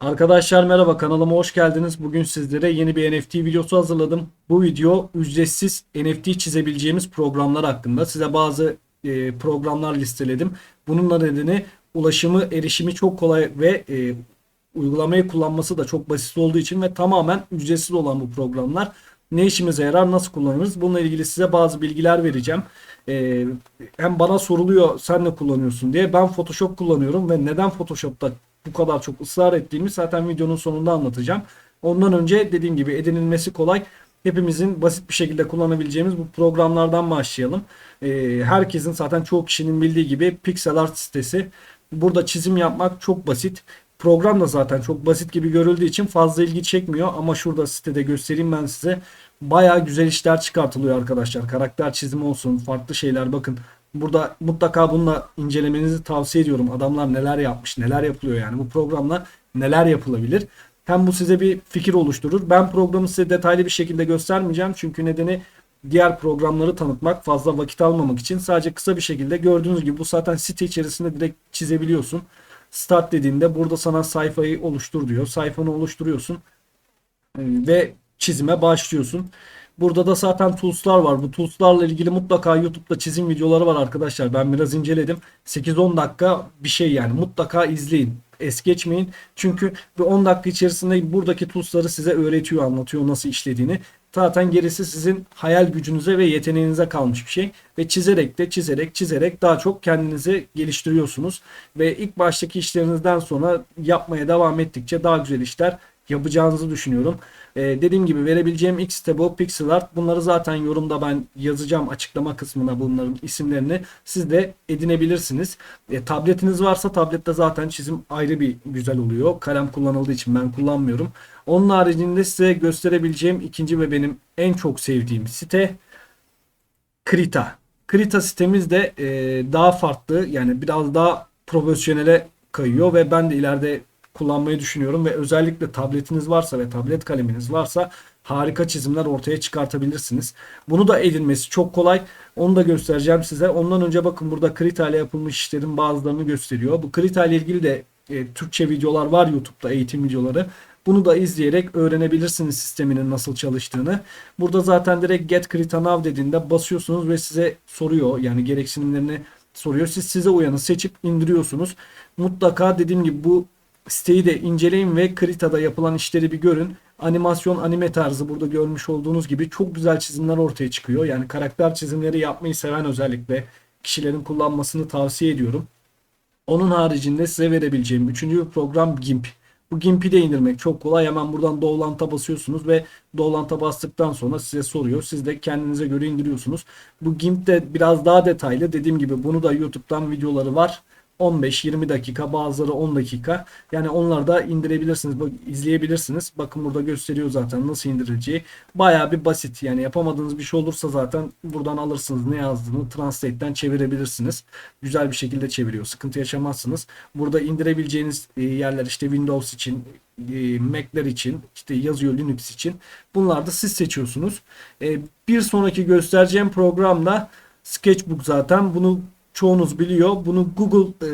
Arkadaşlar merhaba kanalıma hoş geldiniz. Bugün sizlere yeni bir NFT videosu hazırladım. Bu video ücretsiz NFT çizebileceğimiz programlar hakkında. Size bazı e, programlar listeledim. Bununla nedeni ulaşımı, erişimi çok kolay ve e, uygulamayı kullanması da çok basit olduğu için ve tamamen ücretsiz olan bu programlar. Ne işimize yarar, nasıl kullanırız? Bununla ilgili size bazı bilgiler vereceğim. E, hem bana soruluyor sen ne kullanıyorsun diye. Ben Photoshop kullanıyorum ve neden Photoshop'ta bu kadar çok ısrar ettiğimi zaten videonun sonunda anlatacağım. Ondan önce dediğim gibi edinilmesi kolay. Hepimizin basit bir şekilde kullanabileceğimiz bu programlardan başlayalım. Ee, herkesin zaten çoğu kişinin bildiği gibi pixel art sitesi. Burada çizim yapmak çok basit. Program da zaten çok basit gibi görüldüğü için fazla ilgi çekmiyor ama şurada sitede göstereyim ben size. Baya güzel işler çıkartılıyor arkadaşlar. Karakter çizimi olsun, farklı şeyler bakın. Burada mutlaka bununla incelemenizi tavsiye ediyorum. Adamlar neler yapmış, neler yapılıyor yani. Bu programla neler yapılabilir. Hem bu size bir fikir oluşturur. Ben programı size detaylı bir şekilde göstermeyeceğim. Çünkü nedeni diğer programları tanıtmak, fazla vakit almamak için sadece kısa bir şekilde gördüğünüz gibi bu zaten site içerisinde direkt çizebiliyorsun. Start dediğinde burada sana sayfayı oluştur diyor. Sayfanı oluşturuyorsun ve çizime başlıyorsun. Burada da zaten tools'lar var. Bu tools'larla ilgili mutlaka YouTube'da çizim videoları var arkadaşlar. Ben biraz inceledim. 8-10 dakika bir şey yani. Mutlaka izleyin. Es geçmeyin. Çünkü bir 10 dakika içerisinde buradaki tools'ları size öğretiyor, anlatıyor nasıl işlediğini. Zaten gerisi sizin hayal gücünüze ve yeteneğinize kalmış bir şey. Ve çizerek de çizerek çizerek daha çok kendinizi geliştiriyorsunuz. Ve ilk baştaki işlerinizden sonra yapmaya devam ettikçe daha güzel işler yapacağınızı düşünüyorum. Ee, dediğim gibi verebileceğim site bu Pixel Art. Bunları zaten yorumda ben yazacağım açıklama kısmına bunların isimlerini. Siz de edinebilirsiniz. E, tabletiniz varsa tablette zaten çizim ayrı bir güzel oluyor. Kalem kullanıldığı için ben kullanmıyorum. Onun haricinde size gösterebileceğim ikinci ve benim en çok sevdiğim site Krita. Krita sitemiz de e, daha farklı yani biraz daha profesyonele kayıyor ve ben de ileride kullanmayı düşünüyorum ve özellikle tabletiniz varsa ve tablet kaleminiz varsa harika çizimler ortaya çıkartabilirsiniz. Bunu da edinmesi çok kolay. Onu da göstereceğim size. Ondan önce bakın burada Krita ile yapılmış işlerin bazılarını gösteriyor. Bu Krita ile ilgili de e, Türkçe videolar var YouTube'da eğitim videoları. Bunu da izleyerek öğrenebilirsiniz sisteminin nasıl çalıştığını. Burada zaten direkt Get Krita Now dediğinde basıyorsunuz ve size soruyor. Yani gereksinimlerini soruyor. Siz size uyanı seçip indiriyorsunuz. Mutlaka dediğim gibi bu siteyi de inceleyin ve Krita'da yapılan işleri bir görün. Animasyon anime tarzı burada görmüş olduğunuz gibi çok güzel çizimler ortaya çıkıyor. Yani karakter çizimleri yapmayı seven özellikle kişilerin kullanmasını tavsiye ediyorum. Onun haricinde size verebileceğim üçüncü bir program GIMP. Bu GIMP'i de indirmek çok kolay. Hemen buradan Doğulant'a basıyorsunuz ve Doğulant'a bastıktan sonra size soruyor. Siz de kendinize göre indiriyorsunuz. Bu GIMP de biraz daha detaylı. Dediğim gibi bunu da YouTube'dan videoları var. 15-20 dakika bazıları 10 dakika. Yani onları da indirebilirsiniz, bak- izleyebilirsiniz. Bakın burada gösteriyor zaten nasıl indirileceği. Baya bir basit yani yapamadığınız bir şey olursa zaten buradan alırsınız ne yazdığını Translate'ten çevirebilirsiniz. Güzel bir şekilde çeviriyor. Sıkıntı yaşamazsınız. Burada indirebileceğiniz e, yerler işte Windows için, e, Mac'ler için, işte yazıyor Linux için. Bunlar da siz seçiyorsunuz. E, Bir sonraki göstereceğim programda Sketchbook zaten. Bunu çoğunuz biliyor. Bunu Google e,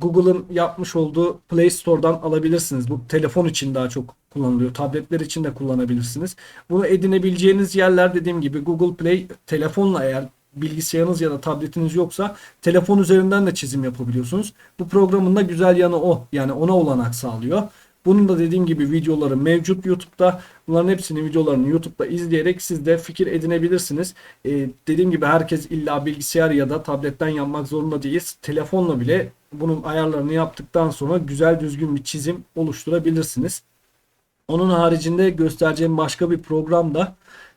Google'ın yapmış olduğu Play Store'dan alabilirsiniz. Bu telefon için daha çok kullanılıyor. Tabletler için de kullanabilirsiniz. Bunu edinebileceğiniz yerler dediğim gibi Google Play telefonla eğer bilgisayarınız ya da tabletiniz yoksa telefon üzerinden de çizim yapabiliyorsunuz. Bu programın da güzel yanı o. Yani ona olanak sağlıyor. Bunun da dediğim gibi videoları mevcut YouTube'da. Bunların hepsini videolarını YouTube'da izleyerek siz de fikir edinebilirsiniz. Ee, dediğim gibi herkes illa bilgisayar ya da tabletten yapmak zorunda değil. Telefonla bile bunun ayarlarını yaptıktan sonra güzel düzgün bir çizim oluşturabilirsiniz. Onun haricinde göstereceğim başka bir program da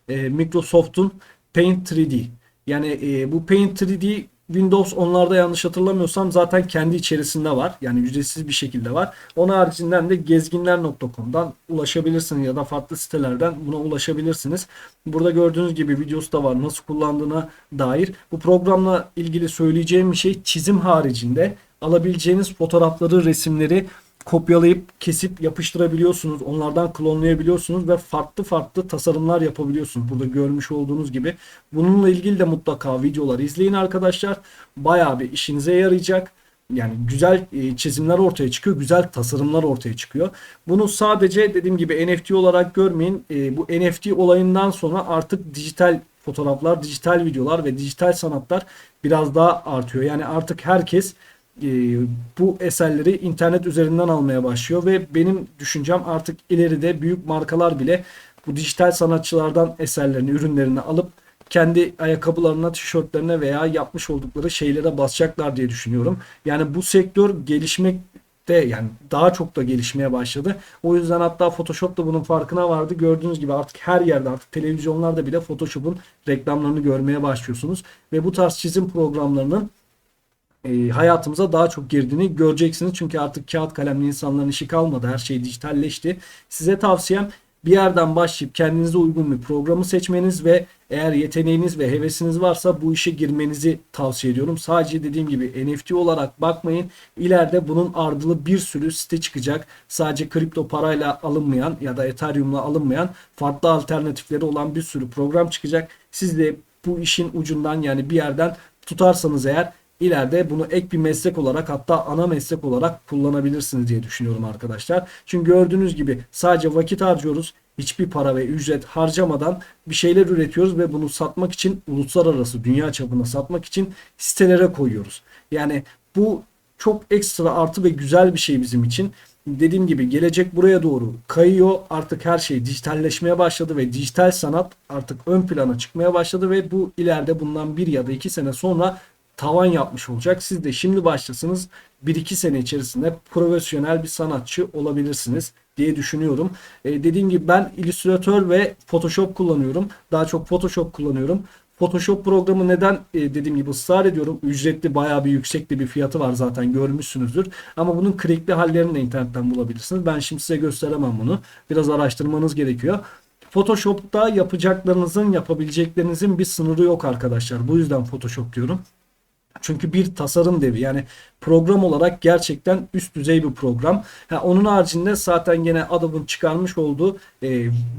e, Microsoft'un Paint 3D. Yani e, bu Paint 3D Windows onlarda yanlış hatırlamıyorsam zaten kendi içerisinde var. Yani ücretsiz bir şekilde var. Onun haricinden de gezginler.com'dan ulaşabilirsiniz ya da farklı sitelerden buna ulaşabilirsiniz. Burada gördüğünüz gibi videosu da var nasıl kullandığına dair. Bu programla ilgili söyleyeceğim bir şey çizim haricinde alabileceğiniz fotoğrafları, resimleri kopyalayıp kesip yapıştırabiliyorsunuz. Onlardan klonlayabiliyorsunuz ve farklı farklı tasarımlar yapabiliyorsunuz. Burada görmüş olduğunuz gibi. Bununla ilgili de mutlaka videolar izleyin arkadaşlar. Bayağı bir işinize yarayacak. yani güzel e, çizimler ortaya çıkıyor, güzel tasarımlar ortaya çıkıyor. Bunu sadece dediğim gibi NFT olarak görmeyin. E, bu NFT olayından sonra artık dijital fotoğraflar, dijital videolar ve dijital sanatlar biraz daha artıyor. Yani artık herkes bu eserleri internet üzerinden almaya başlıyor ve benim düşüncem artık ileride büyük markalar bile bu dijital sanatçılardan eserlerini, ürünlerini alıp kendi ayakkabılarına, tişörtlerine veya yapmış oldukları şeylere basacaklar diye düşünüyorum. Yani bu sektör gelişmekte yani daha çok da gelişmeye başladı. O yüzden hatta Photoshop da bunun farkına vardı. Gördüğünüz gibi artık her yerde artık televizyonlarda bile Photoshop'un reklamlarını görmeye başlıyorsunuz. Ve bu tarz çizim programlarının e, hayatımıza daha çok girdiğini göreceksiniz. Çünkü artık kağıt kalemli insanların işi kalmadı. Her şey dijitalleşti. Size tavsiyem bir yerden başlayıp kendinize uygun bir programı seçmeniz ve eğer yeteneğiniz ve hevesiniz varsa bu işe girmenizi tavsiye ediyorum. Sadece dediğim gibi NFT olarak bakmayın. İleride bunun ardılı bir sürü site çıkacak. Sadece kripto parayla alınmayan ya da Ethereum'la alınmayan farklı alternatifleri olan bir sürü program çıkacak. Siz de bu işin ucundan yani bir yerden tutarsanız eğer ileride bunu ek bir meslek olarak hatta ana meslek olarak kullanabilirsiniz diye düşünüyorum arkadaşlar. Çünkü gördüğünüz gibi sadece vakit harcıyoruz. Hiçbir para ve ücret harcamadan bir şeyler üretiyoruz ve bunu satmak için uluslararası dünya çapında satmak için sitelere koyuyoruz. Yani bu çok ekstra artı ve güzel bir şey bizim için. Dediğim gibi gelecek buraya doğru kayıyor. Artık her şey dijitalleşmeye başladı ve dijital sanat artık ön plana çıkmaya başladı ve bu ileride bundan bir ya da iki sene sonra tavan yapmış olacak. Siz de şimdi başlasınız 1-2 sene içerisinde profesyonel bir sanatçı olabilirsiniz diye düşünüyorum. Ee, dediğim gibi ben Illustrator ve Photoshop kullanıyorum. Daha çok Photoshop kullanıyorum. Photoshop programı neden e, dediğim gibi ısrar ediyorum. Ücretli bayağı bir yüksekli bir fiyatı var zaten görmüşsünüzdür. Ama bunun crackli hallerini de internetten bulabilirsiniz. Ben şimdi size gösteremem bunu. Biraz araştırmanız gerekiyor. Photoshop'ta yapacaklarınızın, yapabileceklerinizin bir sınırı yok arkadaşlar. Bu yüzden Photoshop diyorum. Çünkü bir tasarım devi yani program olarak gerçekten üst düzey bir program. Ha, onun haricinde zaten gene Adobe'ın çıkarmış olduğu e,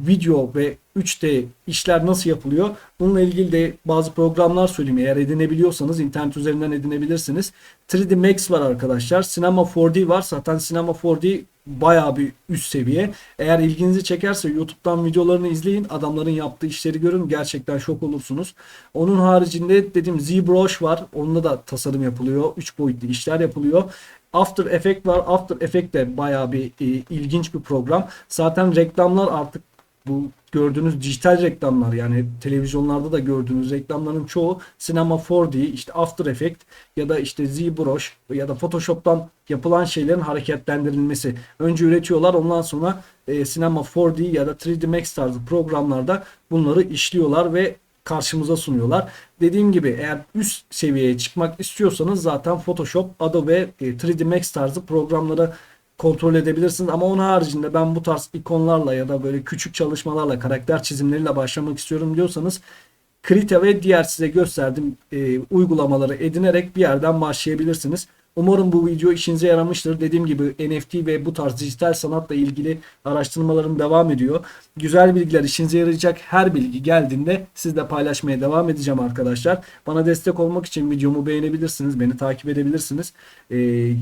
video ve 3D işler nasıl yapılıyor? Bununla ilgili de bazı programlar söyleyeyim. Eğer edinebiliyorsanız internet üzerinden edinebilirsiniz. 3D Max var arkadaşlar. Cinema 4D var. Zaten Cinema 4D bayağı bir üst seviye. Eğer ilginizi çekerse YouTube'dan videolarını izleyin. Adamların yaptığı işleri görün. Gerçekten şok olursunuz. Onun haricinde dedim ZBrush var. Onunla da tasarım yapılıyor. 3 boyutlu işler yapılıyor. After Effect var. After Effect de bayağı bir e, ilginç bir program. Zaten reklamlar artık bu gördüğünüz dijital reklamlar yani televizyonlarda da gördüğünüz reklamların çoğu Cinema 4D, işte After Effects ya da işte ZBrush ya da Photoshop'tan yapılan şeylerin hareketlendirilmesi. Önce üretiyorlar ondan sonra e, Cinema 4D ya da 3D Max tarzı programlarda bunları işliyorlar ve karşımıza sunuyorlar. Dediğim gibi eğer üst seviyeye çıkmak istiyorsanız zaten Photoshop, Adobe, 3D Max tarzı programları kontrol edebilirsiniz. Ama onun haricinde ben bu tarz ikonlarla ya da böyle küçük çalışmalarla, karakter çizimleriyle başlamak istiyorum diyorsanız Krita ve diğer size gösterdiğim e, uygulamaları edinerek bir yerden başlayabilirsiniz. Umarım bu video işinize yaramıştır. Dediğim gibi NFT ve bu tarz dijital sanatla ilgili araştırmalarım devam ediyor. Güzel bilgiler işinize yarayacak her bilgi geldiğinde sizle paylaşmaya devam edeceğim arkadaşlar. Bana destek olmak için videomu beğenebilirsiniz. Beni takip edebilirsiniz. Ee,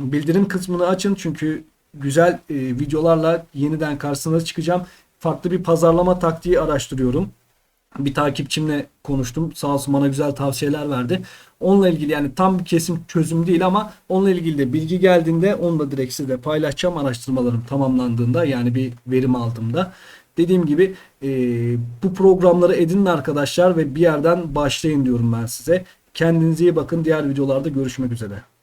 bildirim kısmını açın çünkü güzel e, videolarla yeniden karşınıza çıkacağım. Farklı bir pazarlama taktiği araştırıyorum. Bir takipçimle konuştum. Sağ olsun bana güzel tavsiyeler verdi. Onunla ilgili yani tam bir kesim çözüm değil ama onunla ilgili de bilgi geldiğinde onu da direkt size paylaşacağım araştırmalarım tamamlandığında yani bir verim aldığımda. Dediğim gibi e, bu programları edinin arkadaşlar ve bir yerden başlayın diyorum ben size. Kendinize iyi bakın. Diğer videolarda görüşmek üzere.